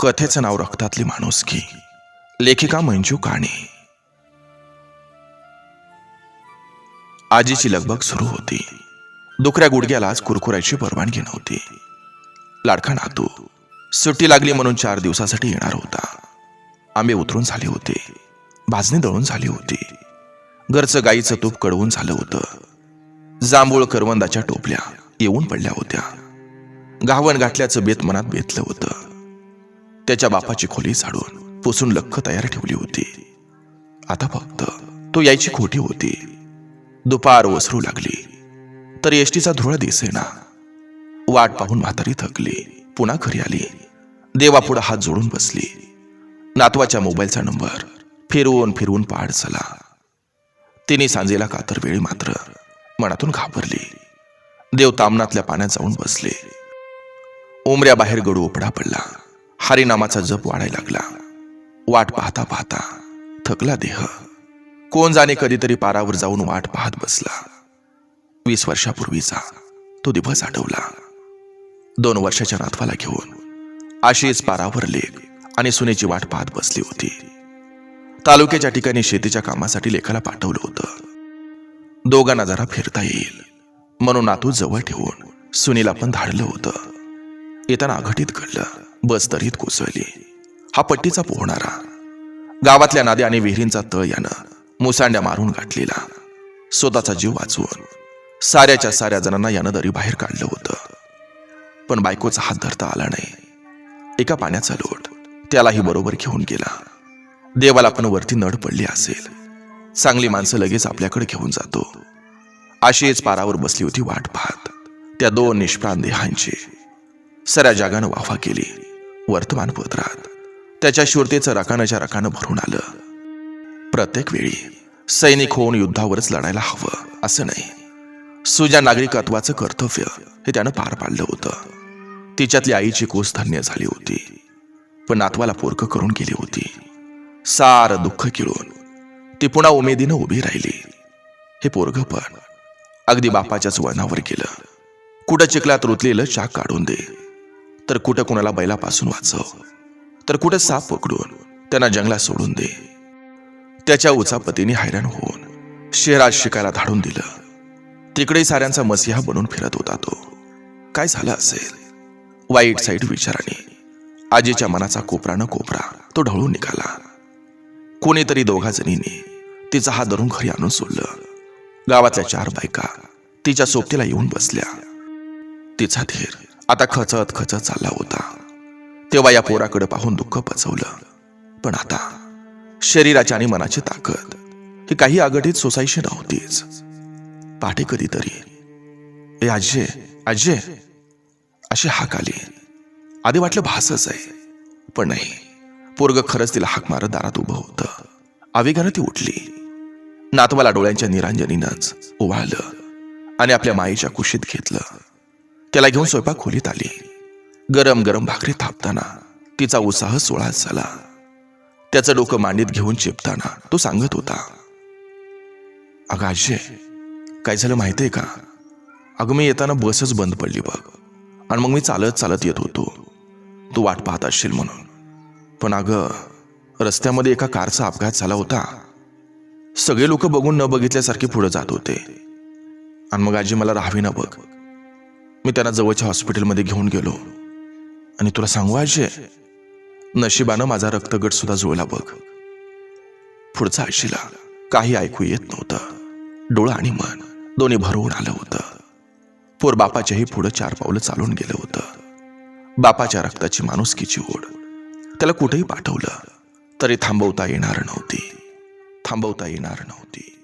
कथेचं नाव रक्तातली माणुसकी. लेखिका मंजू काणे. आजीची लगबग सुरू होती. दुखऱ्या गुडघ्याला आज कुरकुरायची परवानगी नव्हती. लाडका नातू सुट्टी लागली म्हणून चार दिवसासाठी येणार होता. आंबे उतरून झाले होते. भाजणी दळून झाली होती. घरचं गाईचं तूप कडवून झालं होतं. जांभूळ करवंदाच्या टोपल्या येऊन पडल्या होत्या. गावण गाठल्याचं बेत मनात बेतलं होतं. त्याच्या बापाची खोली झाडून पुसून लख तयार ठेवली होती. आता फक्त तो यायची खोटी होती. दुपार वसरू लागली. तर एसटीचा धुळ दिसेना. वाट पाहून म्हातारी थकली. पुन्हा घरी आली. देवापुढं हात जोडून बसली. नातवाच्या मोबाईलचा नंबर फिरवून फिरवून पाड झाला तिने सांजेला कातर वेळी मात्र मनातून घाबरली. देव तामनातल्या पाण्यात जाऊन बसले. उमऱ्याबाहेर गडू उपडा पडला. हरिनामाचा जप वाढायला लागला. वाट पाहता पाहता थकला देह. कोण जाणे कधीतरी पारावर जाऊन वाट पाहत बसला. वीस वर्षापूर्वीचा तो दिवस आठवला. दोन वर्षाच्या नातवाला घेऊन आशीच पारावर लेख आणि सुनेची वाट पाहत बसली होती. तालुक्याच्या ठिकाणी शेतीच्या कामासाठी लेखाला पाठवलं होतं. दोघांना जरा फिरता येईल. म्हणून नातू जवळ ठेवून सुनीला पण धाडलं होतं. येताना अघटित घडलं. बस तरीत कोसळली. हा पट्टीचा पोहणारा. गावातल्या नद्या आणि विहिरींचा तळ यानं मुसांड्या मारून गाठलेला. स्वतःचा जीव वाचवून साऱ्याच्या साऱ्या जणांना यानं दरी बाहेर काढलं होतं. पण बायकोचा हात धरता आला नाही. एका पाण्याचा लोट त्यालाही बरोबर घेऊन गेला. देवाला पण वरती नड पडली असेल. चांगली माणसं लगेच आपल्याकडे घेऊन जातो. अशीच पारावर बसली होती वाट पाहत. त्या दोन निष्प्राण देहांची. सऱ्या जागानं वाफा केली. वर्तमानपत्रात त्याच्या शूरतेचं रकानाच्या रकानं भरून आलं. प्रत्येक वेळी सैनिक होऊन युद्धावरच लढायला हवं असं नाही. सुजा नागरिकत्वाचं कर्तव्य हे त्यानं पार पाडलं होतं. तिच्यातली आईची कोस धन्य झाली होती. पण नातवाला पोरक करून गेली होती. सार दुःख किळून ती पुन्हा उमेदीनं उभी राहिली. हे पोरग पण अगदी बापाच्याच वळणावर गेलं. कुठं चिखलात रुतलेलं चाक काढून दे. तर कुठं कुणाला बैलापासून वाचव तर कुठं साप पकडून त्यांना जंगलात सोडून दे. त्याच्या उचापतीने हैराण होऊन शहरात शिकायला धाडून दिलं. तिकडे साऱ्यांचा मसिहा बनून फिरत होता तो. काय झालं असेल? वाईट साईट विचाराने आजीच्या मनाचा कोपरा न कोपरा तो ढवळून निघाला. कोणीतरी दोघा जणीने तिचा हात धरून घरी आणून सोडलं. गावातल्या चार बायका तिच्या सोबतीला येऊन बसल्या. तिचा धीर आता खचत खचत चालला होता. तेव्हा या पोराकडे पाहून दुःख पचवलं पण आता शरीराची आणि मनाची ताकद ही काही आघाडीत सोसायशी नव्हतीच. पाठे कधीतरी ए आजे आजे अशी हाक आली. आधी वाटलं भासच आहे पण नाही. पोरग खरंच तिला हाक मारत दारात उभं होतं. आवेगानं ती उठली. नातवाला डोळ्यांच्या निरांजनीनंच ओवाळलं आणि आपल्या माईच्या कुशीत घेतलं. त्याला घेऊन स्वयंपाक खोलीत आली. गरम गरम भाकरी थापताना तिचा उत्साह सोळा झाला. त्याचं डोकं मांडीत घेऊन चिपताना तो सांगत होता अगं आजे काय झालं माहितीये का? अगं मी येताना बसच बंद पडली बघ. आणि मग मी चालत चालत येत होतो. तू वाट पाहत असशील म्हणून. पण अगं रस्त्यामध्ये एका कारचा अपघात झाला होता. सगळे लोक बघून न बघितल्यासारखे पुढे जात होते. आणि मग आजी मला राहावी ना बघ. मी त्यांना जवळच्या हॉस्पिटलमध्ये घेऊन गेलो. आणि तुला सांगू आजे नशिबानं माझा रक्तगट सुद्धा जुळला बघ. पुढचा आजीला काही ऐकू येत नव्हतं. डोळं आणि मन दोन्ही भरवून आलं होतं. पोर बापाच्याही पुढं चार पावलं चालून गेलं होतं. बापाच्या रक्ताची माणुसकीची ओढ त्याला कुठेही पाठवलं तरी थांबवता येणार नव्हती. थांबवता येणार नव्हती.